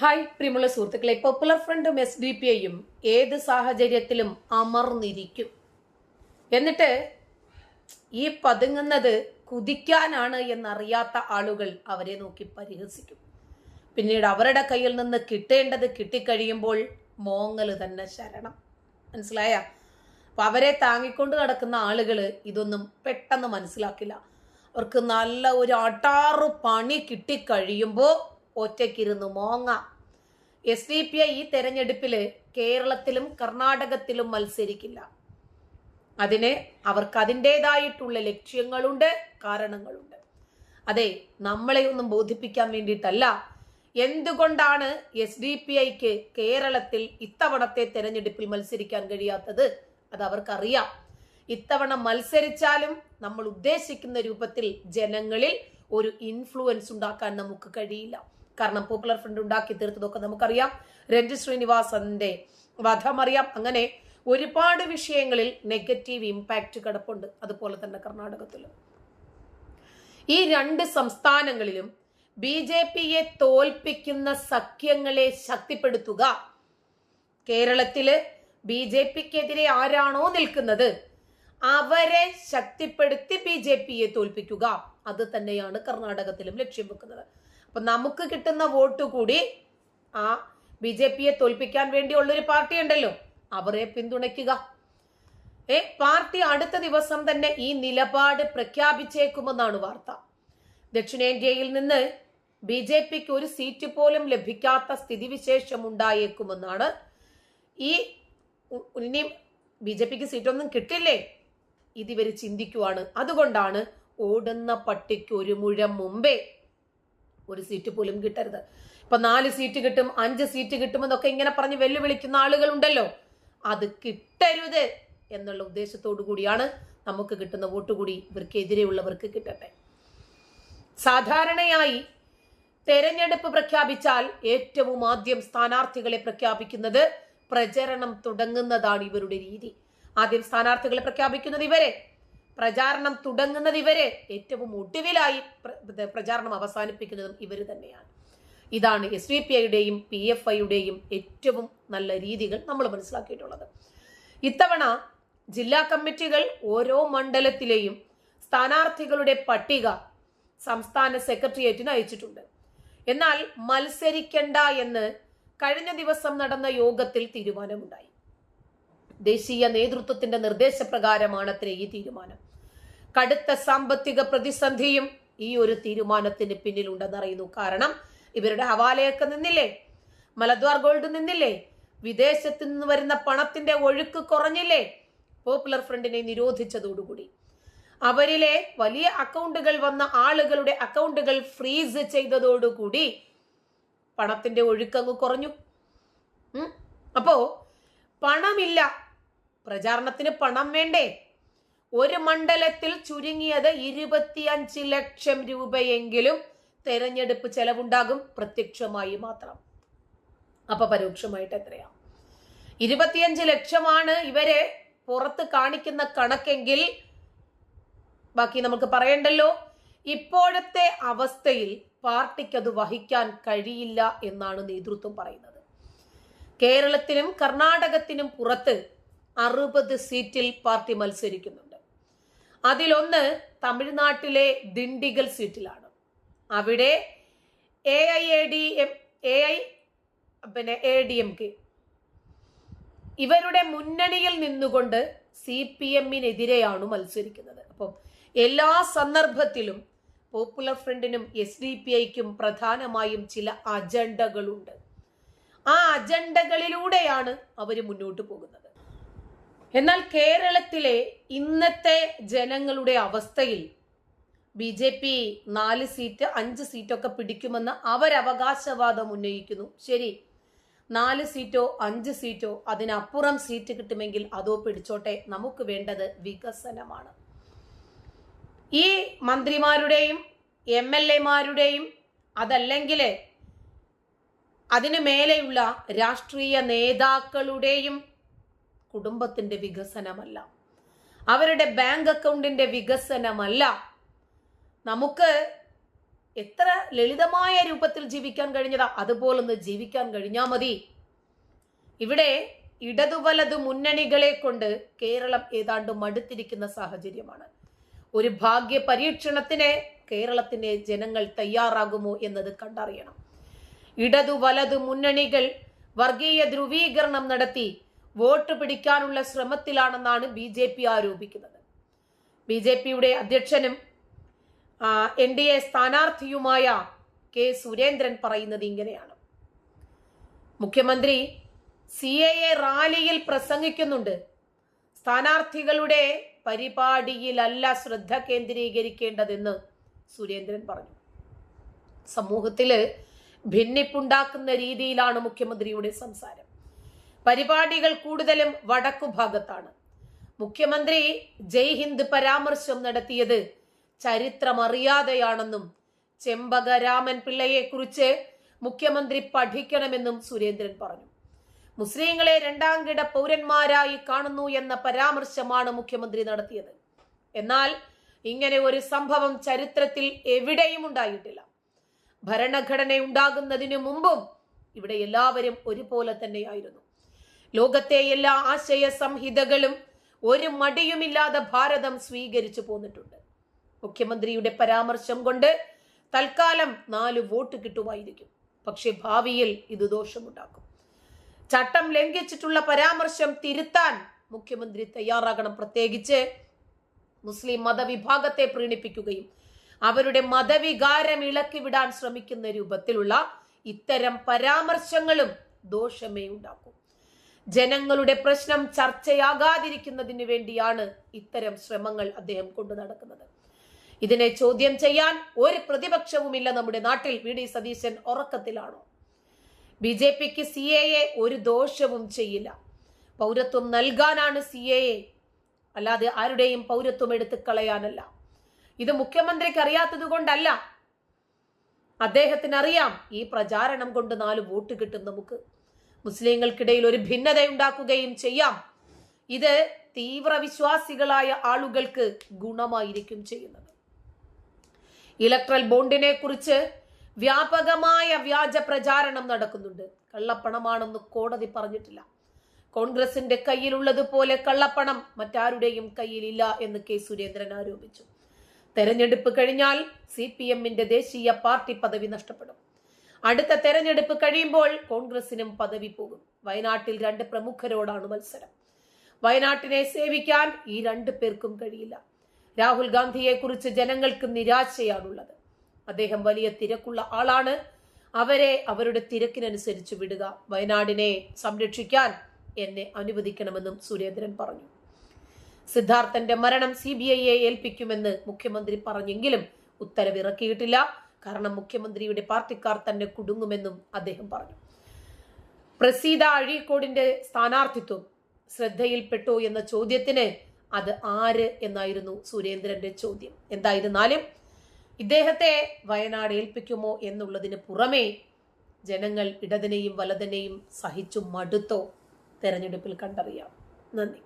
Hi പ്രിയമുള്ള സുഹൃത്തുക്കളെ. Popular ഫ്രണ്ടും എസ് ഡി പി ഐയും ഏത് സാഹചര്യത്തിലും അമർന്നിരിക്കും. എന്നിട്ട് ഈ പതുങ്ങുന്നത് കുതിക്കാനാണ് എന്നറിയാത്ത ആളുകൾ അവരെ നോക്കി പരിഹസിക്കും. പിന്നീട് അവരുടെ കയ്യിൽ നിന്ന് കിട്ടേണ്ടത് കിട്ടിക്കഴിയുമ്പോൾ മോങ്ങൽ തന്നെ ശരണം. മനസ്സിലായ? അപ്പൊ അവരെ താങ്ങിക്കൊണ്ട് നടക്കുന്ന ആളുകൾ ഇതൊന്നും പെട്ടെന്ന് മനസ്സിലാക്കില്ല. അവർക്ക് നല്ല ഒരു അട്ടാറു പണി കിട്ടിക്കഴിയുമ്പോൾ ഒറ്റയ്ക്കിരുന്ന് മോങ്ങ. എസ് ഡി പി ഐ ഈ തെരഞ്ഞെടുപ്പിൽ കേരളത്തിലും കർണാടകത്തിലും മത്സരിക്കില്ല. അതിന് അവർക്ക് അതിന്റെതായിട്ടുള്ള ലക്ഷ്യങ്ങളുണ്ട് കാരണങ്ങളുണ്ട്. അതെ നമ്മളെ ഒന്നും ബോധിപ്പിക്കാൻ വേണ്ടിയിട്ടല്ല. എന്തുകൊണ്ടാണ് എസ് ഡി പി ഐക്ക് കേരളത്തിൽ ഇത്തവണത്തെ തെരഞ്ഞെടുപ്പിൽ മത്സരിക്കാൻ കഴിയാത്തത്? അത് അവർക്കറിയാം. ഇത്തവണ മത്സരിച്ചാലും നമ്മൾ ഉദ്ദേശിക്കുന്ന രൂപത്തിൽ ജനങ്ങളിൽ ഒരു ഇൻഫ്ലുവൻസ് ഉണ്ടാക്കാൻ നമുക്ക് കഴിയില്ല. കാരണം പോപ്പുലർ ഫ്രണ്ട് ഉണ്ടാക്കി തീർത്തതൊക്കെ നമുക്കറിയാം. രഞ്ജിത് ശ്രീനിവാസന്റെ വധമറിയാം അങ്ങനെ ഒരുപാട് വിഷയങ്ങളിൽ നെഗറ്റീവ് ഇമ്പാക്റ്റ് കിടപ്പുണ്ട്. അതുപോലെ തന്നെ കർണാടകത്തിലും. ഈ രണ്ട് സംസ്ഥാനങ്ങളിലും ബി ജെ പിയെ തോൽപ്പിക്കുന്ന സഖ്യങ്ങളെ ശക്തിപ്പെടുത്തുക. കേരളത്തിൽ ബി ജെ പിക്കെതിരെ ആരാണോ നിൽക്കുന്നത് അവരെ ശക്തിപ്പെടുത്തി ബി ജെ പിയെ തോൽപ്പിക്കുക. അത് തന്നെയാണ് കർണാടകത്തിലും ലക്ഷ്യം വെക്കുന്നത്. അപ്പൊ നമുക്ക് കിട്ടുന്ന വോട്ട് കൂടി ആ ബി ജെ പിയെ തോൽപ്പിക്കാൻ വേണ്ടിയുള്ളൊരു പാർട്ടി ഉണ്ടല്ലോ അവരെ പിന്തുണയ്ക്കുക. ഏ പാർട്ടി അടുത്ത ദിവസം തന്നെ ഈ നിലപാട് പ്രഖ്യാപിച്ചേക്കുമെന്നാണ് വാർത്ത. ദക്ഷിണേന്ത്യയിൽ നിന്ന് ബി ജെ പിക്ക് ഒരു സീറ്റ് പോലും ലഭിക്കാത്ത സ്ഥിതിവിശേഷം ഉണ്ടായേക്കുമെന്നാണ് ഈ ഇനി ബി ജെ പിക്ക് സീറ്റൊന്നും കിട്ടില്ലേ? ഇതിവർ ചിന്തിക്കുവാണ്. അതുകൊണ്ടാണ് ഓടുന്ന പട്ടിക്ക് ഒരു മുഴം മുമ്പേ ഒരു സീറ്റ് പോലും കിട്ടരുത്. ഇപ്പൊ നാല് സീറ്റ് കിട്ടും അഞ്ച് സീറ്റ് കിട്ടുമെന്നൊക്കെ ഇങ്ങനെ പറഞ്ഞ് വെല്ലുവിളിക്കുന്ന ആളുകളുണ്ടല്ലോ. അത് കിട്ടരുത് എന്നുള്ള ഉദ്ദേശത്തോടു കൂടിയാണ് നമുക്ക് കിട്ടുന്ന വോട്ട് കൂടി ഇവർക്കെതിരെയുള്ളവർക്ക് കിട്ടട്ടെ. സാധാരണയായി തെരഞ്ഞെടുപ്പ് പ്രഖ്യാപിച്ചാൽ ഏറ്റവും ആദ്യം സ്ഥാനാർത്ഥികളെ പ്രഖ്യാപിക്കുന്നത് പ്രചരണം തുടങ്ങുന്നതാണ് ഇവരുടെ രീതി. ആദ്യം സ്ഥാനാർത്ഥികളെ പ്രഖ്യാപിക്കുന്നത് ഇവരെ. പ്രചാരണം തുടങ്ങുന്നത് ഇവരെ ഏറ്റവും ഒടുവിലായി പ്ര- പ്രചാരണം അവസാനിപ്പിക്കുന്നതും ഇവർ തന്നെയാണ്. ഇതാണ് എസ് ഡി പി ഐയുടെയും പി എഫ് ഐയുടെയും ഏറ്റവും നല്ല രീതികൾ നമ്മൾ മനസ്സിലാക്കിയിട്ടുള്ളത്. ഇത്തവണ ജില്ലാ കമ്മിറ്റികൾ ഓരോ മണ്ഡലത്തിലെയും സ്ഥാനാർത്ഥികളുടെ പട്ടിക സംസ്ഥാന സെക്രട്ടേറിയറ്റിന് അയച്ചിട്ടുണ്ട്. എന്നാൽ മത്സരിക്കണ്ട എന്ന് കഴിഞ്ഞ ദിവസം നടന്ന യോഗത്തിൽ തീരുമാനമുണ്ടായി. ദേശീയ നേതൃത്വത്തിന്റെ നിർദ്ദേശപ്രകാരമാണ് അത്ര ഈ തീരുമാനം. കടുത്ത സാമ്പത്തിക പ്രതിസന്ധിയും ഈ ഒരു തീരുമാനത്തിന് പിന്നിലുണ്ടെന്ന് അറിയുന്നു കാരണം ഇവരുടെ ഹവാലയൊക്കെ നിന്നില്ലേ? മലദ്വാർ ഗോൾഡ് നിന്നില്ലേ? വിദേശത്ത് നിന്ന് വരുന്ന പണത്തിന്റെ ഒഴുക്ക് കുറഞ്ഞില്ലേ? പോപ്പുലർ ഫ്രണ്ടിനെ നിരോധിച്ചതോടുകൂടി. അവരിലെ വലിയ അക്കൗണ്ടുകൾ വന്ന ആളുകളുടെ അക്കൗണ്ടുകൾ ഫ്രീസ് ചെയ്തതോടുകൂടി പണത്തിന്റെ ഒഴുക്കങ്ങ് കുറഞ്ഞു. അപ്പോ പണമില്ല. പ്രചാരണത്തിന് പണം വേണ്ടേ? ഒരു മണ്ഡലത്തിൽ ചുരുങ്ങിയത് ഇരുപത്തിയഞ്ച് ലക്ഷം രൂപയെങ്കിലും തെരഞ്ഞെടുപ്പ് ചെലവുണ്ടാകും പ്രത്യക്ഷമായി മാത്രം. അപ്പൊ പരോക്ഷമായിട്ട് എത്രയാ? ഇരുപത്തിയഞ്ച് ലക്ഷമാണ് ഇവരെ പുറത്ത് കാണിക്കുന്ന കണക്കെങ്കിൽ ബാക്കി നമുക്ക് പറയണ്ടല്ലോ ഇപ്പോഴത്തെ അവസ്ഥയിൽ പാർട്ടിക്ക് അത് വഹിക്കാൻ കഴിയില്ല എന്നാണ് നേതൃത്വം പറയുന്നത്. കേരളത്തിനും കർണാടകത്തിനും പുറത്ത് അറുപത് സീറ്റിൽ പാർട്ടി മത്സരിക്കുന്നുണ്ട് അതിലൊന്ന് തമിഴ്നാട്ടിലെ ദിണ്ടിഗൽ സീറ്റിലാണ്. അവിടെ A I A D M A I പിന്നെ എ ഡി എം കെ ഇവരുടെ മുന്നണിയിൽ നിന്നുകൊണ്ട് സി പി എമ്മിനെതിരെയാണ് മത്സരിക്കുന്നത്. അപ്പം എല്ലാ സന്ദർഭത്തിലും പോപ്പുലർ ഫ്രണ്ടിനും എസ് ഡി പി ഐക്കും പ്രധാനമായും ചില അജണ്ടകളുണ്ട്. ആ അജണ്ടകളിലൂടെയാണ് അവർ മുന്നോട്ട് പോകുന്നത്. എന്നാൽ കേരളത്തിലെ ഇന്നത്തെ ജനങ്ങളുടെ അവസ്ഥയിൽ ബി ജെ പി നാല് സീറ്റ് അഞ്ച് സീറ്റൊക്കെ പിടിക്കുമെന്ന് അവരവകാശവാദം ഉന്നയിക്കുന്നു. ശരി നാല് സീറ്റോ അഞ്ച് സീറ്റോ അതിനപ്പുറം സീറ്റ് കിട്ടുമെങ്കിൽ അതോ പിടിച്ചോട്ടെ. നമുക്ക് വേണ്ടത് വികസനമാണ്. ഈ മന്ത്രിമാരുടെയും എം എൽ എമാരുടെയും അതല്ലെങ്കിൽ അതിനു മേലെയുള്ള രാഷ്ട്രീയ നേതാക്കളുടെയും കുടുംബത്തിന്റെ വികസനമല്ല. അവരുടെ ബാങ്ക് അക്കൗണ്ടിന്റെ വികസനമല്ല. നമുക്ക് എത്ര ലളിതമായ രൂപത്തിൽ ജീവിക്കാൻ കഴിഞ്ഞതാ. അതുപോലൊന്ന് ജീവിക്കാൻ കഴിഞ്ഞാൽ മതി. ഇവിടെ ഇടതുവലതു മുന്നണികളെ കൊണ്ട് കേരളം ഏതാണ്ട് മടുത്തിരിക്കുന്ന സാഹചര്യമാണ്. ഒരു ഭാഗ്യ പരീക്ഷണത്തിന് കേരളത്തിന്റെ ജനങ്ങൾ തയ്യാറാകുമോ എന്നത് കണ്ടറിയണം. ഇടതു വലതു മുന്നണികൾ വർഗീയ ധ്രുവീകരണം നടത്തി വോട്ട് പിടിക്കാനുള്ള ശ്രമത്തിലാണെന്നാണ് ബി ജെ പി ആരോപിക്കുന്നത്. ബി ജെ പിയുടെ അധ്യക്ഷനും എൻ ഡി എ സ്ഥാനാർത്ഥിയുമായ കെ സുരേന്ദ്രൻ പറയുന്നത് ഇങ്ങനെയാണ്. മുഖ്യമന്ത്രി സി എ എ റാലിയിൽ പ്രസംഗിക്കുന്നുണ്ട്. സ്ഥാനാർത്ഥികളുടെ പരിപാടിയിലല്ല ശ്രദ്ധ കേന്ദ്രീകരിക്കേണ്ടതെന്ന് സുരേന്ദ്രൻ പറഞ്ഞു. സമൂഹത്തിൽ ഭിന്നിപ്പുണ്ടാക്കുന്ന രീതിയിലാണ് മുഖ്യമന്ത്രിയുടെ സംസാരം. പരിപാടികൾ കൂടുതലും വടക്കു ഭാഗത്താണ്. മുഖ്യമന്ത്രി ജയ് ഹിന്ദ് പരാമർശം നടത്തിയത് ചരിത്രമറിയാതെയാണെന്നും ചെമ്പകരാമൻ പിള്ളയെക്കുറിച്ച് മുഖ്യമന്ത്രി പഠിക്കണമെന്നും സുരേന്ദ്രൻ പറഞ്ഞു. മുസ്ലിങ്ങളെ രണ്ടാം കിട പൗരന്മാരായി കാണുന്നു എന്ന പരാമർശമാണ് മുഖ്യമന്ത്രി നടത്തിയത്. എന്നാൽ ഇങ്ങനെ ഒരു സംഭവം ചരിത്രത്തിൽ എവിടെയും ഉണ്ടായിട്ടില്ല. ഭരണഘടന ഉണ്ടാകുന്നതിനു മുമ്പും ഇവിടെ എല്ലാവരും ഒരുപോലെ തന്നെയായിരുന്നു. ലോകത്തെ എല്ലാ ആശയ സംഹിതകളും ഒരു മടിയുമില്ലാതെ ഭാരതം സ്വീകരിച്ചു പോന്നിട്ടുണ്ട്. മുഖ്യമന്ത്രിയുടെ പരാമർശം കൊണ്ട് തൽക്കാലം നാല് വോട്ട് കിട്ടുമായിരിക്കും. പക്ഷെ ഭാവിയിൽ ഇത് ദോഷമുണ്ടാക്കും. ചട്ടം ലംഘിച്ചിട്ടുള്ള പരാമർശം തിരുത്താൻ മുഖ്യമന്ത്രി തയ്യാറാകണം. പ്രത്യേകിച്ച് മുസ്ലിം മതവിഭാഗത്തെ പ്രീണിപ്പിക്കുകയും അവരുടെ മതവികാരം ഇളക്കി വിടാൻ ശ്രമിക്കുന്ന രൂപത്തിലുള്ള ഇത്തരം പരാമർശങ്ങളും ദോഷമേ ഉണ്ടാക്കും. ജനങ്ങളുടെ പ്രശ്നം ചർച്ചയാകാതിരിക്കുന്നതിന് വേണ്ടിയാണ് ഇത്തരം ശ്രമങ്ങൾ അദ്ദേഹം കൊണ്ടു നടക്കുന്നത്. ഇതിനെ ചോദ്യം ചെയ്യാൻ ഒരു പ്രതിപക്ഷവുമില്ല നമ്മുടെ നാട്ടിൽ വി. ഡി. സതീശൻ ഉറക്കത്തിലാണോ? ബി. ജെ. പിക്ക് സി. എ. എ ഒരു ദോഷവും ചെയ്യില്ല. പൗരത്വം നൽകാനാണ് സി. എ. എ അല്ലാതെ ആരുടെയും പൗരത്വം എടുത്ത് കളയാനല്ല. ഇത് മുഖ്യമന്ത്രിക്ക് അറിയാത്തത് കൊണ്ടല്ല. അദ്ദേഹത്തിന് അറിയാം ഈ പ്രചാരണം കൊണ്ട് നാല് വോട്ട് കിട്ടും നമുക്ക്. മുസ്ലിങ്ങൾക്കിടയിൽ ഒരു ഭിന്നത ഉണ്ടാക്കുകയും ചെയ്യാം. ഇത് തീവ്ര വിശ്വാസികളായ ആളുകൾക്ക് ഗുണമായിരിക്കും ചെയ്യുന്നത്. ഇലക്ട്രൽ ബോണ്ടിനെ കുറിച്ച് വ്യാപകമായ വ്യാജ പ്രചാരണം നടക്കുന്നുണ്ട്. കള്ളപ്പണമാണെന്ന് കോടതി പറഞ്ഞിട്ടില്ല. കോൺഗ്രസിന്റെ കയ്യിലുള്ളതുപോലെ കള്ളപ്പണം മറ്റാരുടെയും കയ്യിലില്ല എന്ന് കെ സുരേന്ദ്രൻ ആരോപിച്ചു. തെരഞ്ഞെടുപ്പ് കഴിഞ്ഞാൽ സി പി എമ്മിന്റെ ദേശീയ പാർട്ടി പദവി നഷ്ടപ്പെടും. അടുത്ത തെരഞ്ഞെടുപ്പ് കഴിയുമ്പോൾ കോൺഗ്രസിനും പദവി പോകും. വയനാട്ടിൽ രണ്ട് പ്രമുഖരോടാണ് മത്സരം. വയനാട്ടിനെ സേവിക്കാൻ ഈ രണ്ടു പേർക്കും കഴിയില്ല. രാഹുൽ ഗാന്ധിയെ കുറിച്ച് ജനങ്ങൾക്ക് നിരാശയാണുള്ളത്. അദ്ദേഹം വലിയ തിരക്കുള്ള ആളാണ്. അവരെ അവരുടെ തിരക്കിനനുസരിച്ച് വിടുക. വയനാടിനെ സംരക്ഷിക്കാൻ എന്നെ അനുവദിക്കണമെന്നും സുരേന്ദ്രൻ പറഞ്ഞു. സിദ്ധാർത്ഥന്റെ മരണം സി ബി ഐയെ ഏൽപ്പിക്കുമെന്ന് മുഖ്യമന്ത്രി പറഞ്ഞെങ്കിലും ഉത്തരവിറക്കിയിട്ടില്ല. കാരണം മുഖ്യമന്ത്രിയുടെ പാർട്ടിക്കാർ തന്നെ കുടുങ്ങുമെന്നും അദ്ദേഹം പറഞ്ഞു. പ്രസീത അഴീക്കോടിന്റെ സ്ഥാനാർത്ഥിത്വം ശ്രദ്ധയിൽപ്പെട്ടോ എന്ന ചോദ്യത്തിന് അത് ആര് എന്നായിരുന്നു സുരേന്ദ്രന്റെ ചോദ്യം. എന്തായിരുന്നാലും ഇദ്ദേഹത്തെ വയനാട് ഏൽപ്പിക്കുമോ എന്നുള്ളതിന് പുറമേ ജനങ്ങൾ ഇടതിനെയും വലതിനെയും സഹിച്ചു മടുത്തോ തെരഞ്ഞെടുപ്പിൽ കണ്ടറിയാം. നന്ദി.